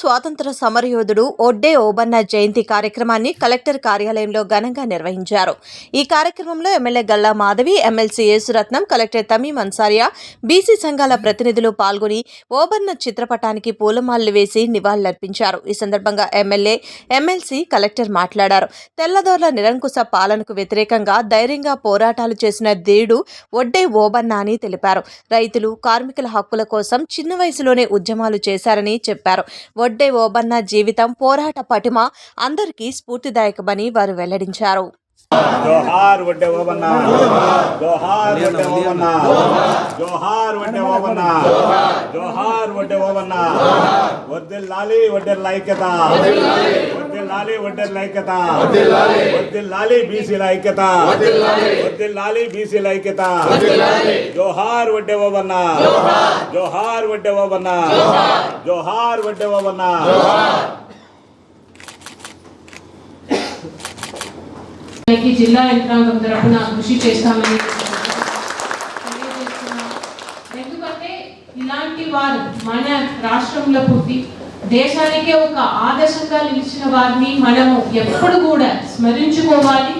స్వాతంత్ర సమరయోధుడు ఒడ్డే ఓబన్న జయంతి కార్యక్రమాన్ని కలెక్టర్ కార్యాలయంలో ఘనంగా నిర్వహించారు. ఈ కార్యక్రమంలో MLA Galla Madhavi MLC Yesuratnam collector Tamim Ansariya BC సంఘాల ప్రతినిధులు పాల్గొని ఓబన్న చిత్రపటానికి పూలమాలలు వేసి నివాళులర్పించారు. ఈ సందర్భంగా ఎమ్మెల్యే ఎమ్మెల్సీ కలెక్టర్ మాట్లాడారు. తెల్లదోర్ల నిరంకుశ పాలనకు వ్యతిరేకంగా ధైర్యంగా పోరాటాలు చేసిన ధీరుడు ఒడ్డే ఓబన్న అని తెలిపారు. రైతులు కార్మికుల హక్కుల కోసం చిన్న వయసులోనే ఉద్యమాలు చేశారని చెప్పారు. వడ్డే ఓబన్న జీవితం పోరాట పటిమ అందరికీ స్ఫూర్తిదాయకమని వారు వెల్లడించారు. జోహార్ వడ్డే ఓబన్న. జోహార్ వడ్డే ఓబన్న. జోహార్ వడ్డే ఓబన్న. జోహార్ వడ్డే ఓబన్న. వర్దిల్లాలి వడ్డే ఐక్యత వర్దిల్లాలి వడ్డే ఐక్యత వర్దిల్లాలి బీసీల ఐక్యత వర్దిల్లాలి బీసీల ఐక్యత జోహార్ వడ్డే ఓబన్న జోహార్ వడ్డే ఓబన్న జోహార్ వడ్డే ఓబన్న దానికి జిల్లా యంత్రాంగం తరఫున కృషి చేస్తామని తెలియజేస్తున్నాం. ఎందుకంటే ఇలాంటి వారు మన రాష్ట్రంలో పుట్టి దేశానికే ఒక ఆదర్శంగా నిలిచిన వారిని మనము ఎప్పుడు కూడా స్మరించుకోవాలి.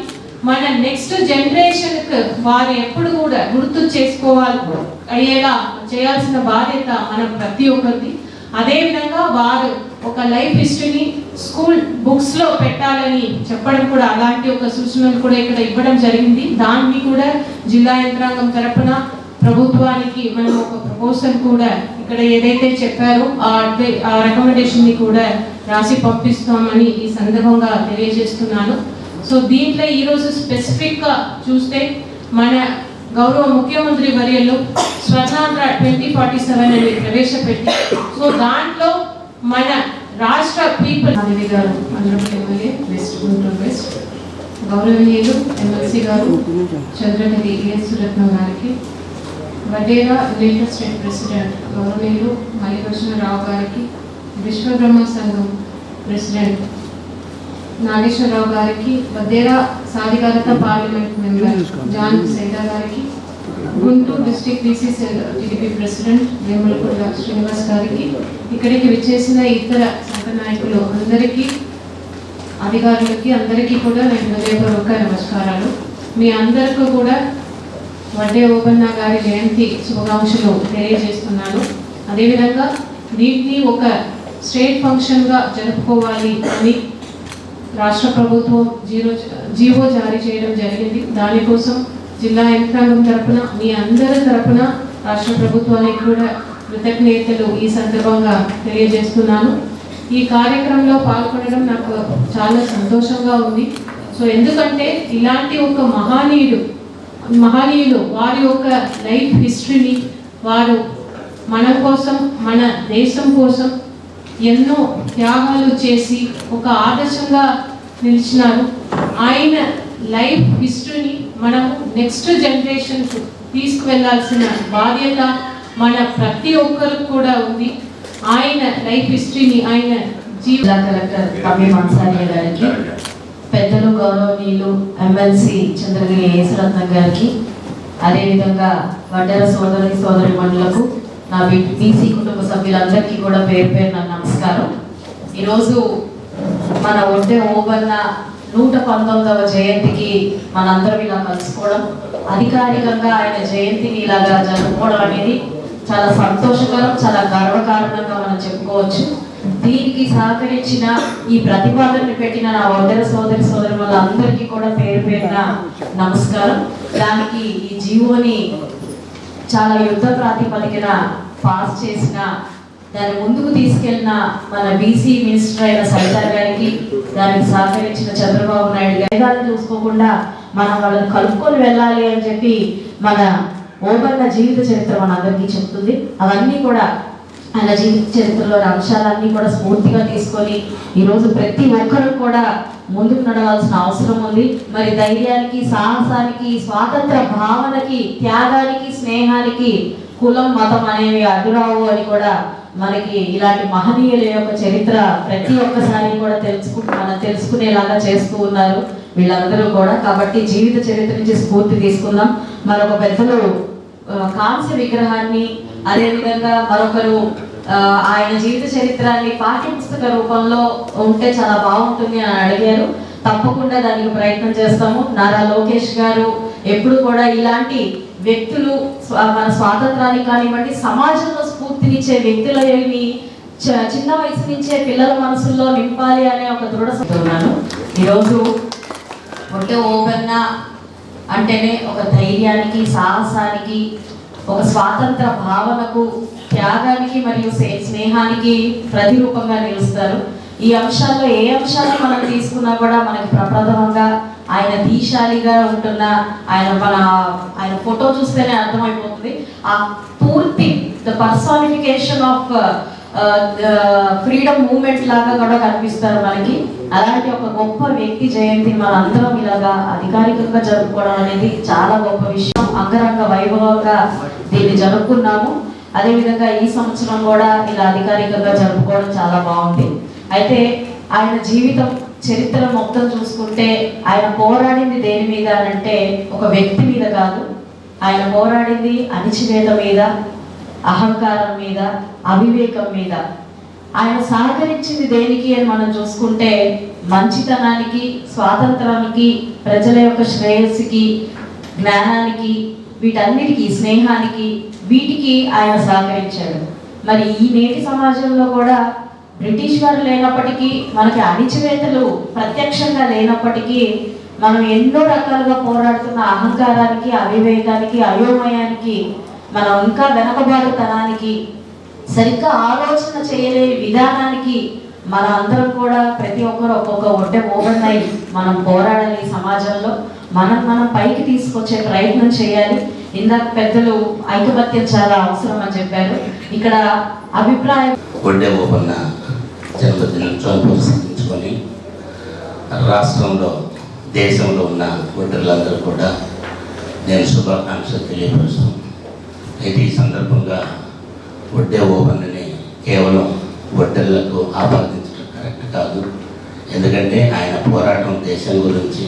మన నెక్స్ట్ జనరేషన్కి వారు ఎప్పుడు కూడా గుర్తు చేసుకోవాలి. అయ్యేలా చేయాల్సిన బాధ్యత మనం ప్రతి ఒక్కరిది. అదేవిధంగా వారు ఒక లైఫ్ హిస్టరీని స్కూల్ బుక్స్లో పెట్టాలని చెప్పడం కూడా అలాంటి ఒక సూచనలు కూడా ఇక్కడ ఇవ్వడం జరిగింది. దాన్ని కూడా జిల్లా యంత్రాంగం తరపున ప్రభుత్వానికి మనం ఒక ప్రపోజల్ కూడా ఇక్కడ ఏదైతే చెప్పారో ఆ అడ్వై- ఆ రికమెండేషన్ని కూడా రాసి పంపిస్తామని ఈ సందర్భంగా తెలియజేస్తున్నాను. సో దీంట్లో ఈరోజు స్పెసిఫిక్గా చూస్తే మన గౌరవ ముఖ్యమంత్రి వర్యలు స్వర్ణాంధ్ర ట్వంటీ ఫార్టీ సెవెన్ అని ప్రవేశపెట్టి సో దాంట్లో మన రాష్ట్ర people Madhavi garu Andhra Pradesh MLA west Guntur west గౌరవనీయులు ఎమ్మెల్సీ గారు చంద్రగిరి ఏ. సురత్నం గారికి వడేరా యునైటెడ్ స్టేట్ ప్రెసిడెంట్ గౌరవనీయులు మల్లికార్జునరావు గారికి విశ్వబ్రహ్మ సంఘం ప్రెసిడెంట్ నాగేశ్వరరావు గారికి వదేరా సాధికారత పార్లమెంట్ మెంబర్ జాన్ సేదా గారికి Guntur district BC TDP president Vemulakonda Srinivas గారికి ఇక్కడికి విచ్చేసిన ఇతర సంఘ నాయకులు అందరికీ అధికారులకి అందరికీ కూడా నేను హృదయపూర్వక నమస్కారాలు. మీ అందరికీ కూడా వడ్డే ఓపన్న గారి జయంతి శుభాకాంక్షలు తెలియజేస్తున్నాను. అదేవిధంగా వీటిని ఒక స్టేట్ ఫంక్షన్గా జరుపుకోవాలి అని రాష్ట్ర ప్రభుత్వం జీరో జీవో జారీ చేయడం జరిగింది. దానికోసం జిల్లా యంత్రాంగం తరపున మీ అందరి తరపున రాష్ట్ర ప్రభుత్వానికి కూడా కృతజ్ఞతలు ఈ సందర్భంగా తెలియజేస్తున్నాను. ఈ కార్యక్రమంలో పాల్గొనడం నాకు చాలా సంతోషంగా ఉంది. సో ఎందుకంటే ఇలాంటి ఒక మహానీయుడు మహనీయులు వారి యొక్క లైఫ్ హిస్టరీని వారు మన కోసం మన దేశం కోసం ఎన్నో త్యాగాలు చేసి ఒక ఆదర్శంగా నిలిచినారు. ఆయన లైఫ్ హిస్టరీని మనము నెక్స్ట్ జనరేషన్కు తీసుకువెళ్ళాల్సిన బాధ్యత మన ప్రతి ఒక్కరికి కూడా ఉంది. ఆయన లైఫ్ హిస్టరీని ఆయన జీవిత కలెక్టర్ తమ్మి మన్సారియా గారికి. పెద్దలు గౌరవనీయులు ఎమ్మెల్సీ చంద్రగిరి యేసరత్నం గారికి అదేవిధంగా వడ్డెర సోదరి సోదరి మండలకు నా బీసీ కుటుంబ సభ్యులందరికీ కూడా పేరు పేరు నా నమస్కారం. ఈరోజు మన ఒడ్డే ఓబన్న నూట పంతొమ్మిదవ జయంతికి మనందరం ఇలా కలుసుకోవడం అధికారికంగా ఆయన జయంతిని ఇలాగా జరుపుకోవడం అనేది చాలా సంతోషకరం చాలా గర్వకారణంగా మనం చెప్పుకోవచ్చు. దీనికి సహకరించిన ఈ ప్రతిపాదనని పెట్టిన నా సోదర సోదరి సోదరి వాళ్ళందరికీ కూడా పేరు పేరున నమస్కారం. దానికి ఈ జీవోని చాలా యుద్ధ ప్రాతిపదికన పాస్ చేసిన దాన్ని ముందుకు తీసుకెళ్ళిన మన బీసీ మినిస్టర్ అయిన సరితా గారికి దానికి సహకరించిన చంద్రబాబు నాయుడు గారి. చూసుకోకుండా మనం వాళ్ళని కలుపుకొని వెళ్ళాలి అని చెప్పి మన ఓబన్న జీవిత చరిత్ర మన అందరికీ చెప్తుంది. అవన్నీ కూడా ఆయన జీవిత చరిత్రలోని అంశాలన్నీ కూడా స్ఫూర్తిగా తీసుకొని ఈరోజు ప్రతి ఒక్కరు కూడా ముందుకు నడవాల్సిన అవసరం ఉంది. మరి ధైర్యానికి సాహసానికి స్వాతంత్ర భావనకి త్యాగానికి స్నేహానికి కులం మతం అనేవి అడ్డురావు అని కూడా మనకి ఇలాంటి మహనీయుల యొక్క చరిత్ర ప్రతి ఒక్కసారి కూడా తెలుసుకు మనం తెలుసుకునేలాగా చేస్తూ ఉన్నారు వీళ్ళందరూ కూడా. కాబట్టి జీవిత చరిత్ర నుంచి స్ఫూర్తి తీసుకుందాం. మరొక పెద్దలు కాంస్య విగ్రహాన్ని అదేవిధంగా మరొకరు ఆయన జీవిత చరిత్రాన్ని పాఠ్య పుస్తక రూపంలో ఉంటే చాలా బాగుంటుంది అని అడిగారు. తప్పకుండా దానికి ప్రయత్నం చేస్తాము. నారా లోకేష్ గారు ఎప్పుడు కూడా ఇలాంటి వ్యక్తులు మన స్వాతంత్రాన్ని కానివ్వండి సమాజంలో స్ఫూర్తినిచ్చే వ్యక్తులని చిన్న వయసు నుంచే పిల్లల మనసుల్లో నింపాలి అనే ఒక దృఢ ఉన్నాను. ఈరోజు ఒంటె ఓపెన్న అంటేనే ఒక ధైర్యానికి సాహసానికి ఒక స్వాతంత్ర భావనకు త్యాగానికి మరియు స్నేహానికి ప్రతిరూపంగా నిలుస్తారు. ఈ అంశాల్లో ఏ అంశాన్ని మనం తీసుకున్నా కూడా మనకి ప్రప్రథమంగా ఆయన దీశాలిగా ఉంటున్న ఆయన మన ఆయన ఫోటో చూస్తేనే అర్థమైపోతుంది. ఆ పూర్తి the personification of freedom movement లాగా కూడా కనిపిస్తారు మనకి. అలాంటి ఒక గొప్ప వ్యక్తి జయంతి మన అందరం ఇలాగా అధికారికంగా జరుపుకోవడం అనేది చాలా గొప్ప విషయం. అంగరంగ వైభవంగా దీన్ని జరుపుకున్నాము. అదేవిధంగా ఈ సంవత్సరం కూడా ఇలా అధికారికంగా జరుపుకోవడం చాలా బాగుంది. అయితే ఆయన జీవితం చరిత్ర మొత్తం చూసుకుంటే ఆయన పోరాడింది దేని మీద అంటే ఒక వ్యక్తి మీద కాదు. ఆయన పోరాడింది అణిచివేత మీద అహంకారం మీద అవివేకం మీద. ఆయన సహకరించింది దేనికి అని మనం చూసుకుంటే మంచితనానికి స్వాతంత్రానికి ప్రజల యొక్క శ్రేయస్సుకి జ్ఞానానికి వీటన్నిటికీ స్నేహానికి వీటికి ఆయన సహకరించాడు. మరి ఈ నేటి సమాజంలో కూడా బ్రిటిష్ వారు లేనప్పటికీ మనకి అణిచివేతలు ప్రత్యక్షంగా లేనప్పటికీ మనం ఎన్నో రకాలుగా పోరాడుతున్న అహంకారానికి అవివేకానికి అయోమయానికి మనం ఇంకా వెనకబాటుతనానికి సరిగ్గా ఆలోచన చేయలేని విధానానికి మన అందరం కూడా ప్రతి ఒక్కరు ఒక్కొక్క ఒడ్డె ఓపెన్ మనం పోరాడాలి సమాజంలో. మనం మనం పైకి తీసుకొచ్చే ప్రయత్నం చేయాలి. ఇందాక పెద్దలు ఐకమత్యం చాలా అవసరం అని చెప్పారు. ఇక్కడ అభిప్రాయం ఒడ్డే ఓపన్న జన్మదినోత్సవం పురస్కరించుకొని రాష్ట్రంలో దేశంలో ఉన్న ఒడ్డర్లందరూ కూడా నేను శుభాకాంక్షలు తెలియపరుస్తున్నాను అయితే ఈ సందర్భంగా వడ్డే ఓపన్నని కేవలం వడ్డళ్ళకు ఆపాదించడం కరెక్ట్ కాదు. ఎందుకంటే ఆయన పోరాటం దేశం గురించి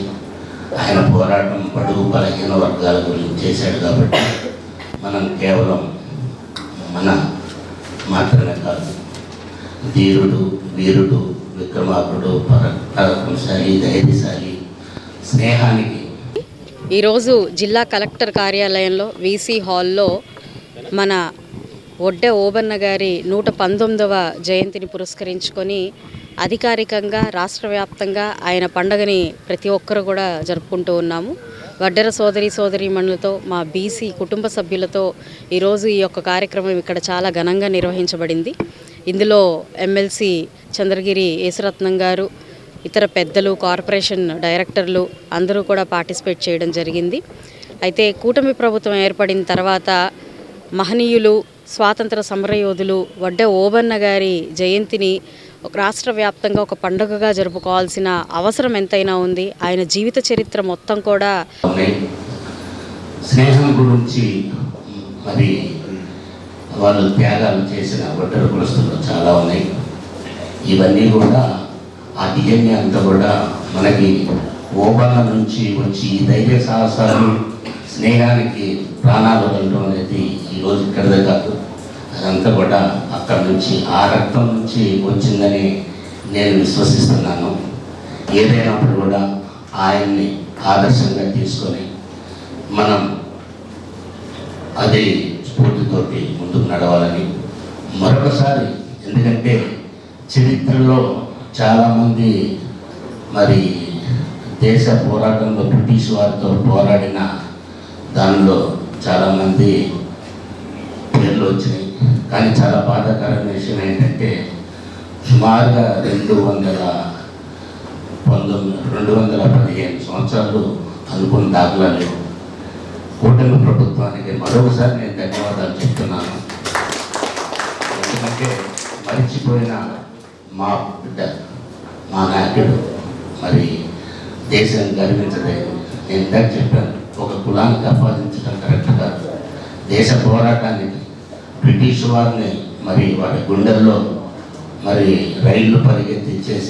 ఆయన పోరాటం పడుగు బలహీన వర్గాల గురించి చేశాడు కాబట్టి మనం కేవలం మన మాత్రమే కాదు ధీరుడు వీరుడు విక్రమార్కుడు పర పరాక్రమశాలి ధైర్యశాలి స్నేహానికి ఈరోజు జిల్లా కలెక్టర్ కార్యాలయంలో వీసీ హాల్లో మన ఒడ్డె ఓబన్న గారి నూట పంతొమ్మిదవ జయంతిని పురస్కరించుకొని అధికారికంగా రాష్ట్ర వ్యాప్తంగా ఆయన పండగని ప్రతి ఒక్కరు కూడా జరుపుకుంటూ ఉన్నాము. వడ్డెర సోదరి సోదరీమణులతో మా బీసీ కుటుంబ సభ్యులతో ఈరోజు ఈ యొక్క కార్యక్రమం ఇక్కడ చాలా ఘనంగా నిర్వహించబడింది. ఇందులో ఎమ్మెల్సీ చంద్రగిరి యేసురత్నం గారు ఇతర పెద్దలు కార్పొరేషన్ డైరెక్టర్లు అందరూ కూడా పార్టిసిపేట్ చేయడం జరిగింది. అయితే కూటమి ప్రభుత్వం ఏర్పడిన తర్వాత మహనీయులు స్వాతంత్ర సమరయోధులు వడ్డే ఓబన్న గారి జయంతిని ఒక రాష్ట్ర వ్యాప్తంగా ఒక పండుగగా జరుపుకోవాల్సిన అవసరం ఎంతైనా ఉంది. ఆయన జీవిత చరిత్ర మొత్తం కూడా స్నేహం గురించి మరి వాళ్ళు త్యాగాలు చేసిన ఒట్టరు కులస్తులు చాలా ఉన్నాయి. ఇవన్నీ కూడా ఆ డిఎన్ఏ అంతా కూడా మనకి ఓబాల నుంచి వచ్చి ఈ ధైర్య సాహసాలు స్నేహానికి ప్రాణాలు వదలడం అనేది ఈరోజు ఇక్కడదే కాదు. అదంతా కూడా అక్కడ నుంచి ఆ రక్తం నుంచి వచ్చిందని నేను విశ్వసిస్తున్నాను. ఏదైనప్పుడు కూడా ఆయన్ని ఆదర్శంగా తీసుకొని మనం అది స్ఫూర్తితోటి ముందుకు నడవాలని. మరొకసారి ఎందుకంటే చరిత్రలో చాలామంది మరి దేశ పోరాటంలో బ్రిటిష్ వారితో పోరాడిన దానిలో చాలామంది పేర్లు వచ్చినాయి. కానీ చాలా బాధాకరమైన విషయం ఏంటంటే సుమారుగా రెండు వందల పంతొమ్మిది రెండు వందల పదిహేను సంవత్సరాలు అనుకున్న దాఖలాలు కూటమి ప్రభుత్వానికి మరొకసారి నేను ధన్యవాదాలు చెప్తున్నాను. ఎందుకంటే మరిచిపోయిన మా బిడ్డ మా నాయకుడు మరి దేశం గర్వించలేదు నేను ఇందాక చెప్పాను ఒక కులానికి ఆపాదించడం కరెక్ట్ కాదు. దేశ పోరాటానికి బ్రిటిష్ వారిని మరి వాటి గుండెల్లో మరి రైళ్ళు పరిగెత్తించేసే